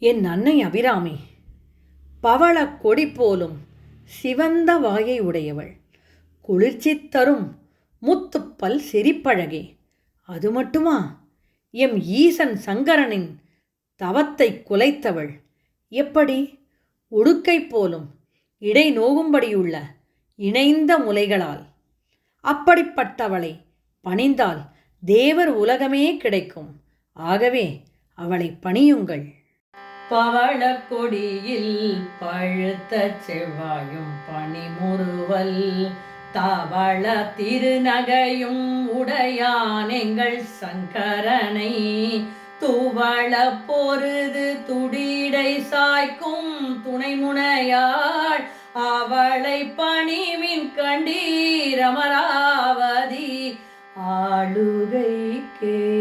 என் அன்னை அபிராமி. பவள கொடி போலும் சிவந்த வாயை உடையவள். குளிர்ச்சி தரும் முத்துப்பல் சிரிப்பழகே அது மட்டுமா? எம் ஈசன் சங்கரனின் தவத்தை குலைத்தவள். எப்படி? உடுக்கை போலும் இடை நோகும்படியுள்ள இணைந்த முலைகளால். அப்படிப்பட்டவளை பணிந்தால் தேவர் உலகமே கிடைக்கும். ஆகவே அவளை பணியுங்கள். பவளக்கொடியில் பழுத்த செவ்வாயும் பனிமுறுவல். தவள திருநகையும் உடையான் எங்கள் சங்கரனை. துவள பொருது துடிடை சாய்க்கும் துணைமுனையாள். அவளை பணிவின் கண்டீரமராவதி ஆளுகைக்கே